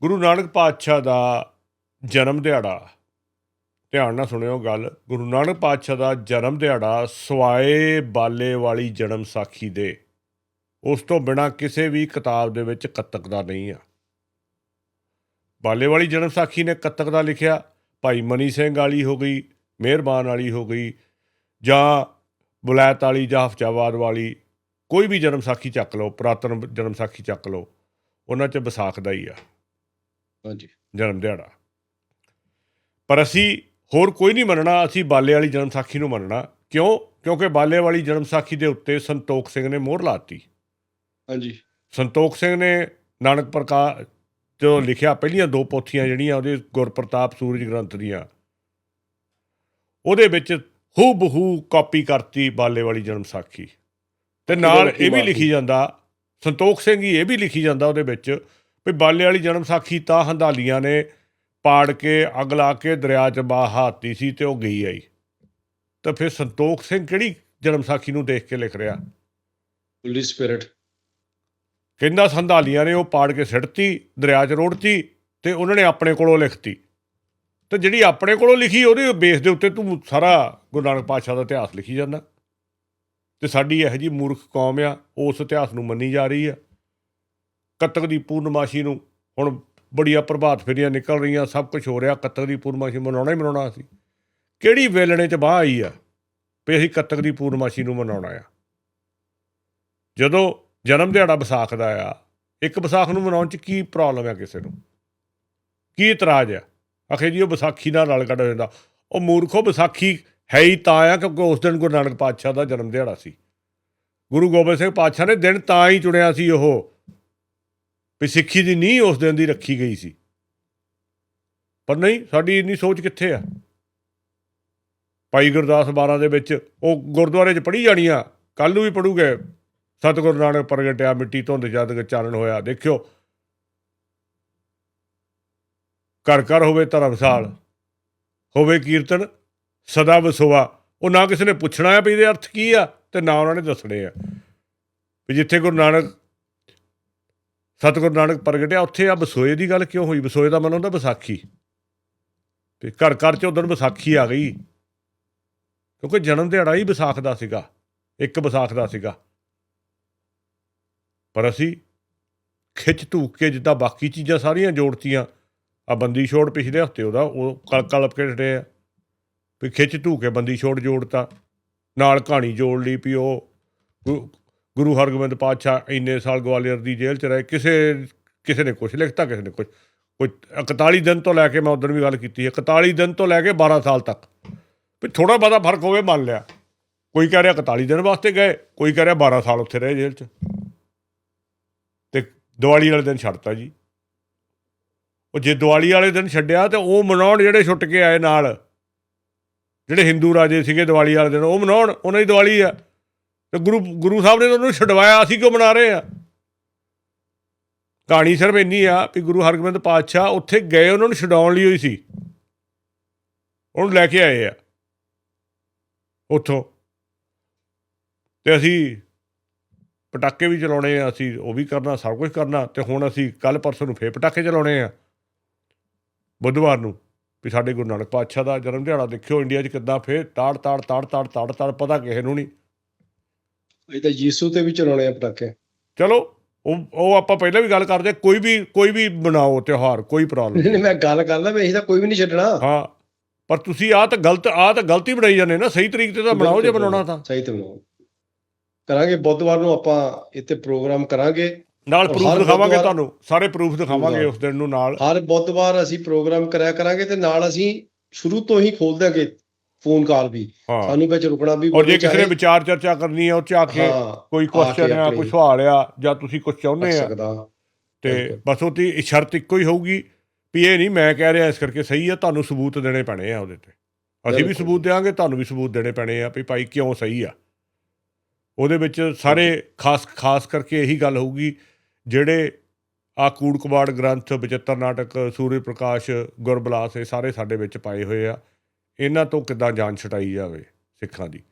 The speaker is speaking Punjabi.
ਗੁਰੂ ਨਾਨਕ ਪਾਤਸ਼ਾਹ ਦਾ ਜਨਮ ਦਿਹਾੜਾ। ਧਿਆਨ ਨਾਲ ਸੁਣਿਓ ਗੱਲ। ਗੁਰੂ ਨਾਨਕ ਪਾਤਸ਼ਾਹ ਦਾ ਜਨਮ ਦਿਹਾੜਾ ਸਵਾਏ ਬਾਲੇ ਵਾਲੀ ਜਨਮ ਸਾਖੀ ਦੇ। ਉਸ ਤੋਂ ਬਿਨਾ ਕਿਸੇ ਵੀ ਕਿਤਾਬ ਦੇ ਵਿੱਚ ਕੱਤਕ ਦਾ ਨਹੀਂ ਆ। ਬਾਲੇ ਵਾਲੀ ਜਨਮ ਸਾਖੀ ਨੇ ਕੱਤਕ ਦਾ ਲਿਖਿਆ। ਭਾਈ ਮਨੀ ਸਿੰਘ ਵਾਲੀ ਹੋ ਗਈ, ਮਿਹਰਬਾਨ ਵਾਲੀ ਹੋ ਗਈ, ਜਾਂ ਬੁਲੈਤ ਵਾਲੀ ਜਾਂ ਹਫਜਾਬਾਦ ਵਾਲੀ, ਕੋਈ ਵੀ ਜਨਮ ਸਾਖੀ ਚੱਕ ਲਓ, ਪੁਰਾਤਨ ਜਨਮ ਸਾਖੀ ਚੱਕ ਲਓ। ਉਹਨਾਂ 'ਚ ਵਿਸਾਖ ਦਾ ਹੀ ਆ। ਹਾਂਜੀ। ਜਨਮ ਦਿਹਾੜਾ ਪਰ ਅਸੀਂ ਹੋਰ ਕੋਈ ਨਹੀਂ ਮੰਨਣਾ ਅਸੀਂ ਬਾਲੇ ਵਾਲੀ ਜਨਮ ਸਾਖੀ ਨੂੰ ਮੰਨਣਾ। ਕਿਉਂ? ਕਿਉਂਕਿ ਬਾਲੇ ਵਾਲੀ ਜਨਮ ਸਾਖੀ ਦੇ ਉੱਤੇ ਸੰਤੋਖ ਸਿੰਘ ਨੇ ਮੋਹਰ ਲਾਤੀ ਹਾਂਜੀ। ਸੰਤੋਖ ਸਿੰਘ ਨੇ ਨਾਨਕ ਪ੍ਰਕਾਸ਼ ਜੋ ਲਿਖਿਆ ਪਹਿਲੀਆਂ ਦੋ ਪੋਥੀਆਂ ਜਿਹੜੀਆਂ ਉਹਦੇ ਗੁਰਪ੍ਰਤਾਪ ਸੂਰਜ ਗ੍ਰੰਥ ਦੀਆਂ। ਉਹਦੇ ਵਿੱਚ ਹੂ ਬਹੂ ਕਾਪੀ ਕਰਤੀ ਬਾਲੇ ਵਾਲੀ ਜਨਮ ਸਾਖੀ। ਤੇ ਨਾਲ ਇਹ ਵੀ ਲਿਖੀ ਜਾਂਦਾ ਸੰਤੋਖ ਸਿੰਘ ਹੀ ਇਹ ਵੀ ਲਿਖੀ ਜਾਂਦਾ ਉਹਦੇ ਵਿੱਚ ਵੀ ਬਾਲੇ ਵਾਲੀ ਜਨਮ ਸਾਖੀ ਤਾਂ ਹੰਦਾਲੀਆਂ ਨੇ ਪਾੜ ਕੇ ਅੱਗ ਲਾ ਕੇ ਦਰਿਆ 'ਚ ਬਹਾਤੀ ਸੀ ਤੇ ਉਹ ਗਈ ਆਈ। ਤਾਂ ਫਿਰ ਸੰਤੋਖ ਸਿੰਘ ਕਿਹੜੀ ਜਨਮ ਸਾਖੀ ਨੂੰ ਦੇਖ ਕੇ ਲਿਖ ਰਿਹਾ? Holy spirit. ਕਹਿੰਦਾ ਸੰਧਾਲੀਆਂ ਨੇ ਉਹ ਪਾੜ ਕੇ ਸਿੱਟਤੀ ਦਰਿਆ 'ਚ ਰੋੜਤੀ ਤੇ ਉਹਨਾਂ ਨੇ ਆਪਣੇ ਕੋਲੋਂ ਲਿਖਤੀ। ਤੇ ਜਿਹੜੀ ਆਪਣੇ ਕੋਲੋਂ ਲਿਖੀ ਉਹਦੇ ਬੇਸ ਦੇ ਉੱਤੇ ਤੂੰ ਸਾਰਾ ਗੁਰੂ ਨਾਨਕ ਪਾਤਸ਼ਾਹ ਦਾ ਇਤਿਹਾਸ ਲਿਖੀ ਜਾਂਦਾ। ਤੇ ਸਾਡੀ ਇਹੋ ਜੀ ਮੂਰਖ ਕੌਮ ਆ ਉਸ ਇਤਿਹਾਸ ਨੂੰ ਮੰਨੀ ਜਾ ਰਹੀ ਆ। ਕੱਤਕ ਦੀ ਪੂਰਨਮਾਸ਼ੀ ਨੂੰ ਹੁਣ ਬੜੀਆਂ ਪ੍ਰਭਾਤ ਫੇਰੀਆਂ ਨਿਕਲ ਰਹੀਆਂ, ਸਭ ਕੁਝ ਹੋ ਰਿਹਾ, ਕੱਤਕ ਦੀ ਪੂਰਨਮਾਸ਼ੀ ਮਨਾਉਣਾ ਹੀ ਮਨਾਉਣਾ ਸੀ। ਕਿਹੜੀ ਵੇਲਣੇ 'ਚ ਬਾਹ ਆਈ ਆ ਵੀ ਅਸੀਂ ਕੱਤਕ ਦੀ ਪੂਰਨਮਾਸ਼ੀ ਨੂੰ ਮਨਾਉਣਾ ਆ? ਜਦੋਂ ਜਨਮ ਦਿਹਾੜਾ ਵਿਸਾਖ ਦਾ ਆ, ਇੱਕ ਵਿਸਾਖ ਨੂੰ ਮਨਾਉਣ 'ਚ ਕੀ ਪ੍ਰੋਬਲਮ ਆ ਕਿਸੇ ਨੂੰ? ਕੀ ਇਤਰਾਜ਼ ਆ? ਆਖੇ ਜੀ, ਉਹ ਵਿਸਾਖੀ ਨਾਲ ਰਲ ਕੱਢ ਜਾਂਦਾ। ਉਹ ਮੂਰਖੋ ਵਿਸਾਖੀ ਹੈ ਹੀ ਤਾਂ ਆ ਕਿਉਂਕਿ ਉਸ ਦਿਨ ਗੁਰੂ ਨਾਨਕ ਪਾਤਸ਼ਾਹ ਦਾ ਜਨਮ ਦਿਹਾੜਾ ਸੀ। ਗੁਰੂ ਗੋਬਿੰਦ ਸਿੰਘ ਪਾਤਸ਼ਾਹ ਨੇ ਦਿਨ ਤਾਂ ਹੀ ਚੁਣਿਆ ਸੀ ਉਹ। ਵੀ ਸਿੱਖੀ ਦੀ ਨੀਂਹ ਉਸ ਦਿਨ ਦੀ ਰੱਖੀ ਗਈ ਸੀ। ਪਰ ਨਹੀਂ, ਸਾਡੀ ਇੰਨੀ ਸੋਚ ਕਿੱਥੇ ਆ? ਭਾਈ ਗੁਰਦਾਸ 12 ਦੇ ਵਿੱਚ ਉਹ ਗੁਰਦੁਆਰੇ 'ਚ ਪੜ੍ਹੀ ਜਾਣੀ ਆ ਕੱਲ ਨੂੰ ਵੀ ਪੜੂਗੇ ਸਤਿਗੁਰੂ ਨਾਨਕ ਪ੍ਰਗਟਿਆ ਮਿੱਟੀ ਧੁੰਦ ਜਦ ਚਾਨਣ ਹੋਇਆ, ਦੇਖਿਓ। ਘਰ ਘਰ ਹੋਵੇ ਧਰਮਸਾਲ, ਹੋਵੇ ਕੀਰਤਨ, ਸਦਾ ਵਸੋਆ ਉਹ ਨਾ ਕਿਸੇ ਨੇ ਪੁੱਛਣਾ ਆ ਵੀ ਇਹਦੇ ਅਰਥ ਕੀ ਆ, ਤੇ ਨਾ ਉਹਨਾਂ ਨੇ ਦੱਸਣੇ ਆ। ਵੀ ਜਿੱਥੇ ਗੁਰੂ ਨਾਨਕ ਸਤਿਗੁਰੂ ਨਾਨਕ ਪ੍ਰਗਟਿਆ, ਉੱਥੇ ਆ ਬਸੋਏ ਦੀ ਗੱਲ ਕਿਉਂ ਹੋਈ? ਬਸੋਏ ਦਾ ਮਨ ਹੁੰਦਾ ਵਿਸਾਖੀ। ਤੇ ਘਰ ਘਰ ਚ ਉਦੋਂ ਵਿਸਾਖੀ ਆ ਗਈ। ਕਿਉਂਕਿ ਜਨਮ ਦਿਹਾੜਾ ਹੀ ਵਿਸਾਖ ਦਾ ਸੀਗਾ, ਇੱਕ ਵਿਸਾਖ ਦਾ ਸੀਗਾ। ਪਰ ਅਸੀਂ ਖਿੱਚ ਧੂਕ ਕੇ ਜਿੱਦਾਂ ਬਾਕੀ ਚੀਜ਼ਾਂ ਸਾਰੀਆਂ ਜੋੜਤੀਆਂ ਆ ਬੰਦੀ ਛੋੜ ਪਿਛਲੇ ਹਫ਼ਤੇ ਉਹਦਾ, ਉਹ ਕਲ ਕਲਪ ਕੇ ਛੜੇ ਆ। ਵੀ ਖਿੱਚ ਧੂਕ ਕੇ ਬੰਦੀ ਛੋੜ ਜੋੜਤਾ, ਨਾਲ ਕਹਾਣੀ ਜੋੜ ਲਈ ਵੀ ਉਹ ਗੁਰੂ ਹਰਗੋਬਿੰਦ ਪਾਤਸ਼ਾਹ ਇੰਨੇ ਸਾਲ ਗਵਾਲੀਅਰ ਦੀ ਜੇਲ੍ਹ 'ਚ ਰਹੇ, ਕਿਸੇ ਕਿਸੇ ਨੇ ਕੁਝ ਲਿਖਤਾ, ਕਿਸੇ ਨੇ ਕੁਝ ਕੋਈ 41 ਦਿਨ ਤੋਂ ਲੈ ਕੇ ਮੈਂ ਉਦੋਂ ਵੀ ਗੱਲ ਕੀਤੀ ਹੈ 41 ਦਿਨ ਤੋਂ ਲੈ ਕੇ 12 ਸਾਲ ਤੱਕ। ਵੀ ਥੋੜਾ ਬਹੁਤਾ ਫ਼ਰਕ ਹੋਵੇ, ਮੰਨ ਲਿਆ। ਕੋਈ ਕਹਿ ਰਿਹਾ 41 ਦਿਨ ਵਾਸਤੇ ਗਏ, ਕੋਈ ਕਹਿ ਰਿਹਾ 12 ਸਾਲ ਉੱਥੇ ਰਹੇ ਜੇਲ੍ਹ 'ਚ। ਤੇ ਦੀਵਾਲੀ ਵਾਲੇ ਦਿਨ ਛੱਡਤਾ ਜੀ। ਉਹ ਜੇ ਦੀਵਾਲੀ ਵਾਲੇ ਦਿਨ ਛੱਡਿਆ ਤੇ ਉਹ ਮਨਾਉਣ ਜਿਹੜੇ ਛੁੱਟ ਕੇ ਆਏ ਨਾਲ, ਜਿਹੜੇ ਹਿੰਦੂ ਰਾਜੇ ਸੀਗੇ ਦੀਵਾਲੀ ਵਾਲੇ ਦਿਨ, ਉਹ ਮਨਾਉਣ, ਉਹਨਾਂ ਦੀ ਦੀਵਾਲੀ ਆ। ਤੇ ਗੁਰੂ ਗੁਰੂ ਸਾਹਿਬ ਨੇ ਤਾਂ ਉਹਨੂੰ ਛਡਵਾਇਆ, ਅਸੀਂ ਕਿਉਂ ਮਨਾ ਰਹੇ ਆ ਕਹਾਣੀ ਸਿਰਫ ਇੰਨੀ ਆ ਵੀ ਗੁਰੂ ਹਰਗੋਬਿੰਦ ਪਾਤਸ਼ਾਹ ਉੱਥੇ ਗਏ, ਉਹਨਾਂ ਨੂੰ ਛਡਾਉਣ ਲਈ ਹੋਈ ਸੀ। ਉਹਨੂੰ ਲੈ ਕੇ ਆਏ ਆ, ਉੱਥੋਂ। ਤੇ ਅਸੀਂ ਪਟਾਕੇ ਵੀ ਚਲਾਉਣੇ ਆ, ਅਸੀਂ ਉਹ ਵੀ ਕਰਨਾ, ਸਭ ਕੁਝ ਕਰਨਾ, ਤੇ ਹੁਣ ਅਸੀਂ ਕੱਲ ਪਰਸੋਂ ਨੂੰ ਫੇਰ ਪਟਾਕੇ ਚਲਾਉਣੇ ਆ, ਬੁੱਧਵਾਰ ਨੂੰ। ਵੀ ਸਾਡੇ ਗੁਰੂ ਨਾਨਕ ਪਾਤਸ਼ਾਹ ਦਾ ਜਨਮ ਦਿਹਾੜਾ ਦੇਖਿਓ, ਇੰਡੀਆ 'ਚ ਕਿੱਦਾਂ ਫੇਰ ਤਾੜ ਤਾੜ ਤਾੜ ਤਾੜ ਤਾੜ ਤਾੜ ਪਤਾ ਕਿਸੇ ਨੂੰ ਨਹੀਂ। ਇਹ ਤਾਂ ਯੀਸੂ ਤੇ ਵੀ ਚਲਾਉਣੇ ਆ ਪਟਾਕੇ। ਚਲੋ ਉਹ ਉਹ ਆਪਾਂ ਪਹਿਲਾਂ ਵੀ ਗੱਲ ਕਰਦੇ ਕੋਈ ਵੀ ਕੋਈ ਵੀ ਬਣਾਓ ਤਿਉਹਾਰ ਕੋਈ ਪ੍ਰੋਬਲਮ ਨਹੀਂ ਮੈਂ ਗੱਲ ਕਰਦਾ ਅਸੀਂ ਤਾਂ ਕੋਈ ਵੀ ਨਹੀਂ ਛੱਡਣਾ। ਹਾਂ ਪਰ ਤੁਸੀਂ ਆ ਤਾਂ ਗਲਤ ਆ ਤਾਂ ਗਲਤੀ ਬਣਾਈ ਜਾਂਦੇ ਨਾ ਸਹੀ ਤਰੀਕੇ ਤੇ ਤਾਂ ਬਣਾਓ ਜੇ ਬਣਾਉਣਾ ਤਾਂ। ਸਹੀ ਤੇ ਬਣਾਓ ਕਰਾਂਗੇ ਬੁੱਧਵਾਰ ਨੂੰ ਆਪਾਂ ਇੱਥੇ ਪ੍ਰੋਗਰਾਮ ਕਰਾਂਗੇ। ਨਾਲ ਪ੍ਰੂਫ ਦਿਖਾਵਾਂਗੇ ਤੁਹਾਨੂੰ ਸਾਰੇ ਪ੍ਰੂਫ ਦਿਖਾਵਾਂਗੇ ਉਸ ਦਿਨ ਨੂੰ ਨਾਲ। ਹਰ ਬੁੱਧਵਾਰ ਅਸੀਂ ਪ੍ਰੋਗਰਾਮ ਕਰਿਆ ਕਰਾਂਗੇ ਤੇ ਨਾਲ ਅਸੀਂ ਸ਼ੁਰੂ ਤੋਂ ਹੀ ਖੋਲ ਦਾਂਗੇ ਫੋਨ ਕਾਲ ਵੀ। ਹਾਂ। ਸਾਨੂੰ ਵਿੱਚ ਰੁਕਣਾ ਵੀ ਔਰ ਜੇ ਕਿਸੇ ਨੇ ਵਿਚਾਰ ਚਰਚਾ ਕਰਨੀ ਹੈ ਉਹ ਚ ਆ ਕੇ ਕੋਈ ਕੁਐਸਚਨ ਆ ਕੋਈ ਸਵਾਲ ਆ ਜਾਂ ਤੁਸੀਂ ਕੁਝ ਚਾਹੁੰਦੇ ਆ ਸਕਦਾ। ਤੇ ਬਿਲਕੁਲ। ਬਸ ਉਹਦੀ ਸ਼ਰਤ ਇੱਕੋ ਹੀ ਹੋਊਗੀ ਵੀ ਇਹ ਨਹੀਂ ਮੈਂ ਕਹਿ ਰਿਹਾ ਇਸ ਕਰਕੇ ਸਹੀ ਆ ਤੁਹਾਨੂੰ ਸਬੂਤ ਦੇਣੇ ਪੈਣੇ ਆ ਉਹਦੇ ਤੇ। ਅਸੀਂ ਵੀ ਬਿਲਕੁਲ। ਸਬੂਤ ਦੇਵਾਂਗੇ ਤੁਹਾਨੂੰ ਵੀ ਸਬੂਤ ਦੇਣੇ ਪੈਣੇ ਆ ਵੀ ਭਾਈ ਕਿਉਂ ਸਹੀ ਆ। ਉਹਦੇ ਵਿੱਚ ਸਾਰੇ ਖਾਸ ਖਾਸ ਕਰਕੇ ਇਹੀ ਗੱਲ ਹੋਊਗੀ ਜਿਹੜੇ ਆ ਕੂੜ ਕਬਾੜ ਗ੍ਰੰਥ ਬਚਿੱਤਰ ਨਾਟਕ ਸੂਰਜ ਪ੍ਰਕਾਸ਼ ਗੁਰਬਲਾਸ ਇਹ ਸਾਰੇ ਸਾਡੇ ਵਿੱਚ ਪਾਏ ਹੋਏ ਆ। ਇਹਨਾਂ ਤੋਂ ਕਿੱਦਾਂ ਜਾਨ ਛਟਾਈ ਜਾਵੇ ਸਿੱਖਾਂ ਦੀ?